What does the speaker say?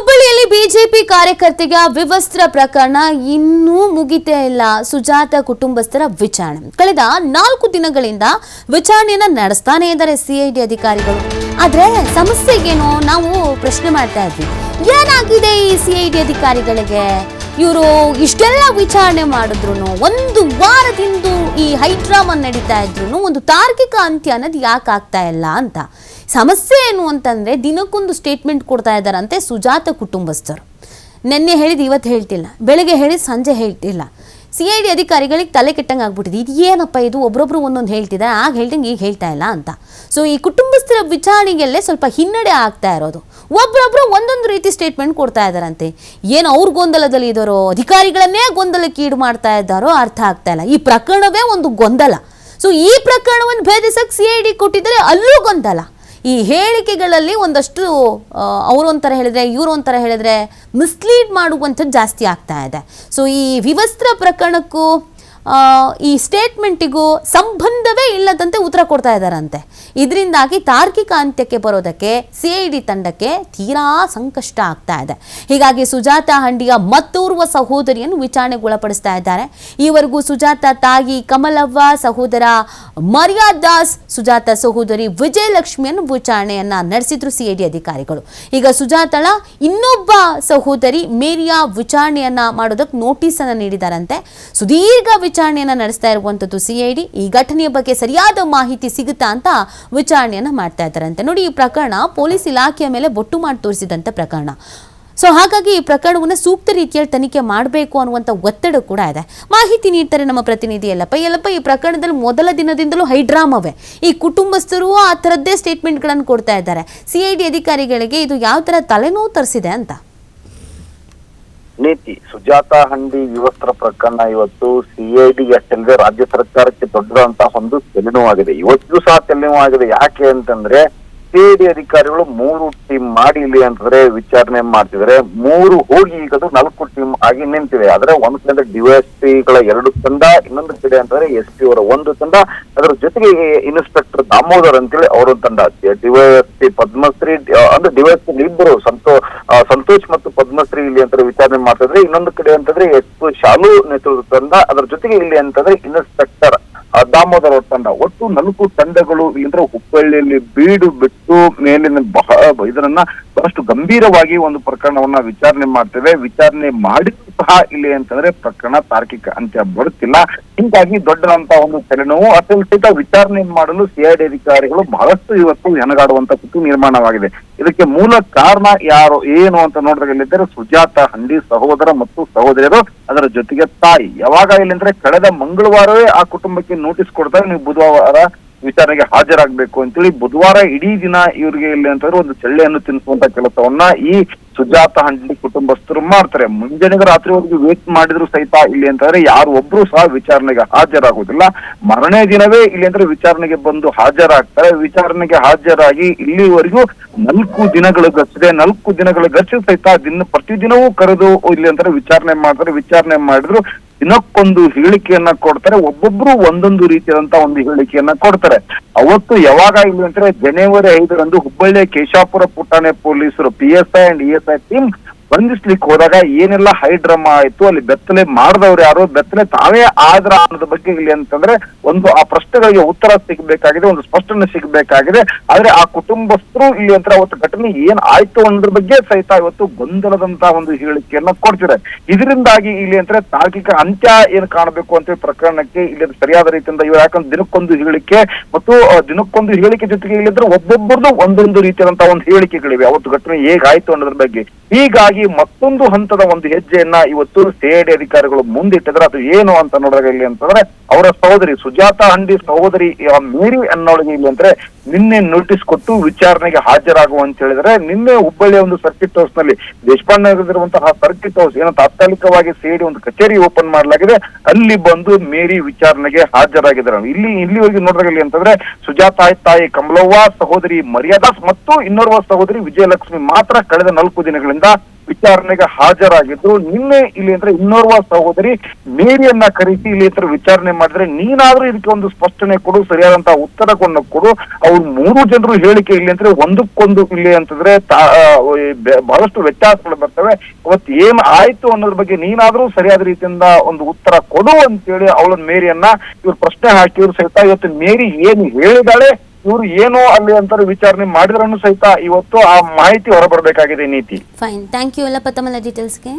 ಹುಬ್ಬಳ್ಳಿಯಲ್ಲಿ ಬಿಜೆಪಿ ಕಾರ್ಯಕರ್ತೆಯ ವಿವಸ್ತ್ರ ಪ್ರಕರಣ ಇನ್ನೂ ಮುಗಿತೇ ಇಲ್ಲ. ಸುಜಾತ ಕುಟುಂಬಸ್ಥರ ವಿಚಾರಣೆ. ಕಳೆದ ನಾಲ್ಕು ದಿನಗಳಿಂದ ವಿಚಾರಣೆಯನ್ನ ನಡೆಸ್ತಾನೆ ಇದ್ದಾರೆ ಸಿಐಡಿ ಅಧಿಕಾರಿಗಳು. ಆದ್ರೆ ಸಮಸ್ಯೆಗೇನು? ನಾವು ಪ್ರಶ್ನೆ ಮಾಡ್ತಾ ಇದ್ವಿ. ಏನಾಗಿದೆ ಈ ಸಿಐಡಿ ಅಧಿಕಾರಿಗಳಿಗೆ? ಇವರು ಇಷ್ಟೆಲ್ಲ ವಿಚಾರಣೆ ಮಾಡಿದ್ರು ಒಂದು ವಾರದಿಂದ ಈ ಹೈಡ್ರಾಮಾ ನಡೀತಾ ಇದ್ರು ಒಂದು ತಾರ್ಕಿಕ ಅಂತ್ಯ ಅನ್ನೋದು ಯಾಕೆ ಆಗ್ತಾ ಇಲ್ಲ ಅಂತ. ಸಮಸ್ಯೆ ಏನು ಅಂತಂದರೆ ದಿನಕ್ಕೊಂದು ಸ್ಟೇಟ್ಮೆಂಟ್ ಕೊಡ್ತಾ ಇದ್ದಾರಂತೆ ಸುಜಾತ ಕುಟುಂಬಸ್ಥರು. ನಿನ್ನೆ ಹೇಳಿದ ಇವತ್ತು ಹೇಳ್ತಿಲ್ಲ. ಬೆಳಗ್ಗೆ ಹೇಳಿದ ಸಂಜೆ ಹೇಳ್ತಿಲ್ಲ. ಸಿ ಐ ಡಿ ಅಧಿಕಾರಿಗಳಿಗೆ ತಲೆ ಕೆಟ್ಟಂಗೆ ಆಗ್ಬಿಟ್ಟಿದೆ. ಇದು ಏನಪ್ಪ ಇದು? ಒಬ್ಬೊಬ್ರು ಒಂದೊಂದು ಹೇಳ್ತಿದ್ದಾರೆ ಆಗ ಹೇಳ್ದಂಗೆ ಈಗ ಹೇಳ್ತಾ ಇಲ್ಲ ಅಂತ. ಸೊ ಈ ಕುಟುಂಬಸ್ಥರ ವಿಚಾರಣೆಗೆಲ್ಲೇ ಸ್ವಲ್ಪ ಹಿನ್ನಡೆ ಆಗ್ತಾ ಇರೋದು. ಒಬ್ರೊಬ್ರು ಒಂದೊಂದು ರೀತಿ ಸ್ಟೇಟ್ಮೆಂಟ್ ಕೊಡ್ತಾ ಇದ್ದಾರಂತೆ. ಏನು ಅವ್ರ ಗೊಂದಲದಲ್ಲಿ ಇದ್ದಾರೋ ಅಧಿಕಾರಿಗಳನ್ನೇ ಗೊಂದಲಕ್ಕೆ ಈಡು ಮಾಡ್ತಾ ಇದ್ದಾರೋ ಅರ್ಥ ಆಗ್ತಾ ಇಲ್ಲ. ಈ ಪ್ರಕರಣವೇ ಒಂದು ಗೊಂದಲ. ಸೊ ಈ ಪ್ರಕರಣವನ್ನು ಭೇದಿಸಕ್ಕೆ ಸಿ ಐ ಡಿ ಕೊಟ್ಟಿದ್ದರೆ ಅಲ್ಲೂ ಗೊಂದಲ. ಈ ಹೇಳಿಕೆಗಳಲ್ಲಿ ಒಂದಷ್ಟು ಅವರು ಒಂಥರ ಹೇಳಿದ್ರೆ ಇವರು ಒಂಥರ ಹೇಳಿದ್ರೆ ಮಿಸ್ಲೀಡ್ ಮಾಡುವಂಥದ್ದು ಜಾಸ್ತಿ ಆಗ್ತಾ ಇದೆ. ಸೊ ಈ ವಿವಸ್ತ್ರ ಪ್ರಕರಣಕ್ಕೂ ಈ ಸ್ಟೇಟ್ಮೆಂಟಿಗೂ ಸಂಬಂಧವೇ ಇಲ್ಲದಂತೆ ಉತ್ತರ ಕೊಡ್ತಾ ಇದ್ದಾರಂತೆ. ಇದರಿಂದಾಗಿ ತಾರ್ಕಿಕ ಅಂತ್ಯಕ್ಕೆ ಬರೋದಕ್ಕೆ ಸಿ ಐ ಡಿ ತಂಡಕ್ಕೆ ತೀರಾ ಸಂಕಷ್ಟ ಆಗ್ತಾ ಇದೆ. ಹೀಗಾಗಿ ಸುಜಾತ ಹಂಡಿಯ ಮತ್ತೋರ್ವ ಸಹೋದರಿಯನ್ನು ವಿಚಾರಣೆಗೊಳಪಡಿಸ್ತಾ ಇದ್ದಾರೆ. ಈವರೆಗೂ ಸುಜಾತ ತಾಯಿ ಕಮಲವ್ವ, ಸಹೋದರ ಮರ್ಯಾದಾಸ್ ಸುಜಾತ ಸಹೋದರಿ ವಿಜಯಲಕ್ಷ್ಮಿಯನ್ನು ವಿಚಾರಣೆಯನ್ನ ನಡೆಸಿದ್ರು ಸಿ ಐ ಡಿ ಅಧಿಕಾರಿಗಳು. ಈಗ ಸುಜಾತಳ ಇನ್ನೊಬ್ಬ ಸಹೋದರಿ ಮೇರಿಯಾ ವಿಚಾರಣೆಯನ್ನ ಮಾಡೋದಕ್ಕೆ ನೋಟಿಸ್ ಅನ್ನ ನೀಡಿದಾರಂತೆ. ಸುದೀರ್ಘ ವಿಚಾರಣೆಯನ್ನ ನಡೆಸ್ತಾ ಇರುವಂತದ್ದು ಸಿಐಡಿ ಈ ಘಟನೆಯ ಬಗ್ಗೆ ಸರಿಯಾದ ಮಾಹಿತಿ ಸಿಗುತ್ತಾ ಅಂತ ವಿಚಾರಣೆಯನ್ನ ಮಾಡ್ತಾ ಇದ್ದಾರಂತೆ ನೋಡಿ, ಈ ಪ್ರಕರಣ ಪೊಲೀಸ್ ಇಲಾಖೆಯ ಮೇಲೆ ಬೊಟ್ಟು ಮಾಡಿ ತೋರಿಸಿದಂತ ಪ್ರಕರಣ. ಸೊ ಹಾಗಾಗಿ ಈ ಪ್ರಕರಣವನ್ನು ಸೂಕ್ತ ರೀತಿಯಲ್ಲಿ ತನಿಖೆ ಮಾಡಬೇಕು ಅನ್ನುವಂಥ ಒತ್ತಡ ಕೂಡ ಇದೆ. ಮಾಹಿತಿ ನೀಡ್ತಾರೆ ನಮ್ಮ ಪ್ರತಿನಿಧಿ ಎಲ್ಲಪ್ಪ ಯಲ್ಲಪ್ಪ, ಈ ಪ್ರಕರಣದಲ್ಲಿ ಮೊದಲ ದಿನದಿಂದಲೂ ಹೈಡ್ರಾಮವೇ ಈ ಕುಟುಂಬಸ್ಥರು ಆ ಥರದ್ದೇ ಸ್ಟೇಟ್ಮೆಂಟ್ಗಳನ್ನು ಕೊಡ್ತಾ ಇದ್ದಾರೆ. ಸಿ ಐ ಡಿ ಅಧಿಕಾರಿಗಳಿಗೆ ಇದು ಯಾವ ಥರ ತಲೆನೋವು ತರಿಸಿದೆ ಅಂತ? ನೀತಿ. ಸುಜಾತ ಹಂಡಿ ವಿವಸ್ತ್ರ ಪ್ರಕರಣ ಇವತ್ತು ಸಿಐಡಿ ಅಷ್ಟಲ್ಲದೆ ರಾಜ್ಯ ಸರ್ಕಾರಕ್ಕೆ ದೊಡ್ಡದಂತಹ ಒಂದು ತೆಲೆನೋವಾಗಿದೆ ಇವತ್ತಿಗೂ ಸಹ ತೆಲೆನೋವಾಗಿದೆ ಯಾಕೆ ಅಂತಂದ್ರೆ ಸಿಐಡಿ ಅಧಿಕಾರಿಗಳು ಮೂರು ಟೀಮ್ ಮಾಡಿ ಇಲ್ಲಿ ಅಂತಂದ್ರೆ ವಿಚಾರಣೆ ಮಾಡ್ತಿದ್ರೆ ಮೂರು ಹೋಗಿ ಈಗ ನಾಲ್ಕು ಟೀಮ್ ಆಗಿ ನಿಂತಿವೆ. ಆದ್ರೆ ಒಂದು ಕಡೆ ಡಿವೈಎಸ್ಪಿಗಳ ಎರಡು ತಂಡ ಇನ್ನೊಂದು ಕಡೆ ಅಂತಂದ್ರೆ ಎಸ್ ಪಿ ಅವರ ಒಂದು ತಂಡ. ಅದರ ಜೊತೆಗೆ ಇನ್ಸ್ಪೆಕ್ಟರ್ ದಾಮೋದರ್ ಅಂತೇಳಿ ಅವರ ತಂಡ. ಡಿವೈಎಸ್ಪಿ ಪದ್ಮಶ್ರೀ ಅಂದ್ರೆ ಡಿವೈಎಸ್ಪಿ ಇಬ್ಬರು ಸಂತೋ ಆ, ಸಂತೋಷ್ ಮತ್ತು ಪದ್ಮಶ್ರೀ ಇಲ್ಲಿ ಅಂತಂದ್ರೆ ವಿಚಾರಣೆ ಮಾಡ್ತಿದ್ರೆ ಇನ್ನೊಂದು ಕಡೆ ಅಂತಂದ್ರೆ ಎಸ್ ಶಾಲು ನೇತೃತ್ವ ತಂಡ. ಅದರ ಜೊತೆಗೆ ಇಲ್ಲಿ ಅಂತಂದ್ರೆ ಇನ್ಸ್ಪೆಕ್ಟರ್ ದಾಮೋದರ್ ತಂಡ. ಒಟ್ಟು ನಾಲ್ಕು ತಂಡಗಳು ಇಲ್ಲಿಂದ್ರೆ ಹುಬ್ಬಳ್ಳಿಯಲ್ಲಿ ಬೀಡು ಬಿಟ್ಟು ಮೇಲಿನ ಬಹಳ ಇದರನ್ನ ಬಹಳಷ್ಟು ಗಂಭೀರವಾಗಿ ಒಂದು ಪ್ರಕರಣವನ್ನ ವಿಚಾರಣೆ ಮಾಡ್ತೇವೆ. ವಿಚಾರಣೆ ಮಾಡಿದ್ರು ಸಹ ಇಲ್ಲಿ ಅಂತಂದ್ರೆ ಪ್ರಕರಣ ತಾರ್ಕಿಕ ಅಂತ್ಯ ಬರುತ್ತಿಲ್ಲ. ಹೀಗಾಗಿ ದೊಡ್ಡದಂತ ಒಂದು ತಲೆನೋವು ಅಥವಾ ವಿಚಾರಣೆ ಮಾಡಲು ಸಿಐಡಿ ಅಧಿಕಾರಿಗಳು ಬಹಳಷ್ಟು ಇವತ್ತು ಹೆಣಗಾಡುವಂತ ಸ್ಥಿತಿ ನಿರ್ಮಾಣವಾಗಿದೆ. ಇದಕ್ಕೆ ಮೂಲ ಕಾರಣ ಯಾರು, ಏನು ಅಂತ ನೋಡಿದ್ರೆ ಇಲ್ಲಿದ್ದರೆ ಸುಜಾತ ಹಂಡಿ ಸಹೋದರ ಮತ್ತು ಸಹೋದರಿಯರು ಅದರ ಜೊತೆಗೆ ತಾಯಿ. ಯಾವಾಗ ಇಲ್ಲಿಂದ್ರೆ ಕಳೆದ ಮಂಗಳವಾರವೇ ಆ ಕುಟುಂಬಕ್ಕೆ ನೋಟಿಸ್ ಕೊಡ್ತಾರೆ ನೀವು ಬುಧವಾರ ವಿಚಾರಣೆಗೆ ಹಾಜರಾಗಬೇಕು ಅಂತೇಳಿ ಬುಧವಾರ ಇಡೀ ದಿನ ಇವ್ರಿಗೆ ಇಲ್ಲಿ ಅಂತಂದ್ರೆ ಒಂದು ಚಳ್ಳೆಯನ್ನು ತಿನ್ನಿಸುವಂತ ಕೆಲಸವನ್ನ ಈ ಸುಜಾತ ಹಂಡಿ ಕುಟುಂಬಸ್ಥರು ಮಾಡ್ತಾರೆ. ಮುಂಜಾನೆಗೆ ರಾತ್ರಿವರೆಗೂ ವೇಟ್ ಮಾಡಿದ್ರು ಸಹಿತ ಇಲ್ಲಿ ಅಂತಂದ್ರೆ ಯಾರು ಒಬ್ರು ಸಹ ವಿಚಾರಣೆಗೆ ಹಾಜರಾಗುವುದಿಲ್ಲ. ಮರನೇ ದಿನವೇ ಇಲ್ಲಿ ಅಂದ್ರೆ ವಿಚಾರಣೆಗೆ ಬಂದು ಹಾಜರಾಗ್ತಾರೆ. ವಿಚಾರಣೆಗೆ ಹಾಜರಾಗಿ ಇಲ್ಲಿವರೆಗೂ ನಾಲ್ಕು ದಿನಗಳು ಗಚ್ಚಿದೆ. ನಾಲ್ಕು ದಿನಗಳು ಗಚ್ಚಿದ ಸಹಿತ ದಿನ ಪ್ರತಿದಿನವೂ ಕರೆದು ಇಲ್ಲಿ ಅಂತಾರೆ ವಿಚಾರಣೆ ಮಾಡ್ತಾರೆ. ವಿಚಾರಣೆ ಮಾಡಿದ್ರು ದಿನಕ್ಕೊಂದು ಹೇಳಿಕೆಯನ್ನ ಕೊಡ್ತಾರೆ, ಒಬ್ಬೊಬ್ರು ಒಂದೊಂದು ರೀತಿಯಾದಂತ ಒಂದು ಹೇಳಿಕೆಯನ್ನ ಕೊಡ್ತಾರೆ. ಅವತ್ತು ಯಾವಾಗ ಇಲ್ಲಿ ಅಂದ್ರೆ ಜನವರಿ ಐದರಂದು ಹುಬ್ಬಳ್ಳಿಯ ಕೇಶಾಪುರ ಪುಟಾಣೆ ಪೊಲೀಸರು P S I and E S I team ಬಂಧಿಸ್ಲಿಕ್ಕೆ ಹೋದಾಗ ಏನೆಲ್ಲ ಹೈ ಡ್ರಾಮಾ ಆಯ್ತು, ಅಲ್ಲಿ ಬೆತ್ತಲೆ ಮಾಡಿದವ್ರು ಯಾರು? ಬೆತ್ತಲೆ ತಾವೇ ಆದ್ರ ಅನ್ನೋದ್ರ ಬಗ್ಗೆ ಇಲ್ಲಿ ಅಂತಂದ್ರೆ ಒಂದು ಆ ಪ್ರಶ್ನೆಗಳಿಗೆ ಉತ್ತರ ಸಿಗಬೇಕಾಗಿದೆ, ಒಂದು ಸ್ಪಷ್ಟನೆ ಸಿಗಬೇಕಾಗಿದೆ. ಆದ್ರೆ ಆ ಕುಟುಂಬಸ್ಥರು ಇಲ್ಲಿ ಅಂತ ಅವತ್ತು ಘಟನೆ ಏನ್ ಆಯ್ತು ಅನ್ನೋದ್ರ ಬಗ್ಗೆ ಸಹಿತ ಇವತ್ತು ಗೊಂದಲದಂತ ಒಂದು ಹೇಳಿಕೆಯನ್ನ ಕೊಡ್ತಿದೆ. ಇದರಿಂದಾಗಿ ಇಲ್ಲಿ ಅಂದ್ರೆ ತಾರ್ಕಿಕ ಅಂತ್ಯ ಏನ್ ಕಾಣಬೇಕು ಅಂತ ಪ್ರಕರಣಕ್ಕೆ ಇಲ್ಲಿ ಸರಿಯಾದ ರೀತಿಯಿಂದ ಇವ್ರು ಯಾಕಂದ್ರೆ ದಿನಕ್ಕೊಂದು ಹೇಳಿಕೆ ಮತ್ತು ದಿನಕ್ಕೊಂದು ಹೇಳಿಕೆ ಜೊತೆಗೆ ಇಲ್ಲಿದ್ರೆ ಒಬ್ಬೊಬ್ಬರದು ಒಂದೊಂದು ರೀತಿಯಾದಂತಹ ಒಂದು ಹೇಳಿಕೆಗಳಿವೆ. ಅವತ್ತು ಘಟನೆ ಹೇಗಾಯ್ತು ಅನ್ನೋದ್ರ ಬಗ್ಗೆ. ಹೀಗಾಗಿ ಮತ್ತೊಂದು ಹಂತದ ಒಂದು ಹೆಜ್ಜೆಯನ್ನ ಇವತ್ತು ಸಿಐಡಿ ಅಧಿಕಾರಿಗಳು ಮುಂದಿಟ್ಟಿದ್ರೆ ಅದು ಏನು ಅಂತ ನೋಡಿದಾಗ ಇಲ್ಲಿ ಅಂತಂದ್ರೆ, ಅವರ ಸಹೋದರಿ ಸುಜಾತಾ ಹಂಡಿ ಸಹೋದರಿ ಮೇರಿ ಅನ್ನೋಳಿಗೆ ಇಲ್ಲಿ ಅಂದ್ರೆ ನಿನ್ನೆ ನೋಟಿಸ್ ಕೊಟ್ಟು ವಿಚಾರಣೆಗೆ ಹಾಜರಾಗುವ ಅಂತ ಹೇಳಿದ್ರೆ, ನಿನ್ನೆ ಹುಬ್ಬಳ್ಳಿಯ ಒಂದು ಸರ್ಕಿಟ್ ಹೌಸ್ನಲ್ಲಿ ದೇಶಪಾಂಡೆ ಸರ್ಕಿಟ್ ಹೌಸ್ ಏನೋ ತಾತ್ಕಾಲಿಕವಾಗಿ ಸಿಐಡಿ ಒಂದು ಕಚೇರಿ ಓಪನ್ ಮಾಡಲಾಗಿದೆ. ಅಲ್ಲಿ ಬಂದು ಮೇರಿ ವಿಚಾರಣೆಗೆ ಹಾಜರಾಗಿದ್ದಾರೆ. ಇಲ್ಲಿ, ಇಲ್ಲಿವರೆಗೆ ನೋಡಿದಾಗ ಇಲ್ಲಿ ಅಂತಂದ್ರೆ, ಸುಜಾತಾ ತಾಯಿ ಕಮಲವ್ವ, ಸಹೋದರಿ ಮರ್ಯಾದಾಸ್ ಮತ್ತು ಇನ್ನೋರ್ವ ಸಹೋದರಿ ವಿಜಯಲಕ್ಷ್ಮಿ ಮಾತ್ರ ಕಳೆದ ನಾಲ್ಕು ದಿನಗಳಿಂದ ವಿಚಾರಣೆಗೆ ಹಾಜರಾಗಿದ್ರು ನಿನ್ನೆ ಇಲ್ಲಿ ಅಂದ್ರೆ ಇನ್ನೋರ್ವ ಸಹೋದರಿ ಮೇರಿಯನ್ನ ಕರೆಸಿ ಇಲ್ಲಿ ಅಂತ ವಿಚಾರಣೆ ಮಾಡಿದ್ರೆ ನೀನಾದ್ರೂ ಇದಕ್ಕೆ ಒಂದು ಸ್ಪಷ್ಟನೆ ಕೊಡು ಸರಿಯಾದಂತಹ ಉತ್ತರವನ್ನು ಕೊಡು. ಅವ್ರು ಮೂರು ಜನರು ಹೇಳಿಕೆ ಇಲ್ಲಿ ಅಂದ್ರೆ ಒಂದಕ್ಕೊಂದು ಇಲ್ಲಿ ಅಂತಂದ್ರೆ ಬಹಳಷ್ಟು ವ್ಯತ್ಯಾಸಗಳು ಬರ್ತವೆ. ಅವತ್ತು ಏನ್ ಆಯ್ತು ಅನ್ನೋದ್ರ ಬಗ್ಗೆ ನೀನಾದ್ರೂ ಸರಿಯಾದ ರೀತಿಯಿಂದ ಒಂದು ಉತ್ತರ ಕೊಡು ಅಂತೇಳಿ ಅವಳನ್ನ ಮೇರಿಯನ್ನ ಇವ್ರು ಪ್ರಶ್ನೆ ಹಾಕಿ ಹಾಕಿದ್ರು ಸಹಿತ ಇವತ್ತು ಮೇರಿ ಏನು ಹೇಳಿದಾಳೆ ಇವ್ರು ಏನೋ ಅಲ್ಲಿ ಅಂತ ವಿಚಾರಣೆ ಮಾಡಿದ್ರೂ ಸಹಿತ ಇವತ್ತು ಆ ಮಾಹಿತಿ ಹೊರಬರಬೇಕಾಗಿದೆ ನೀತಿ. ಫೈನ್ ಥ್ಯಾಂಕ್ ಯು ಎಲ್ಲ ಪತ್ತಮಲ್ಲ ಡೀಟೇಲ್ಸ್ಗೆ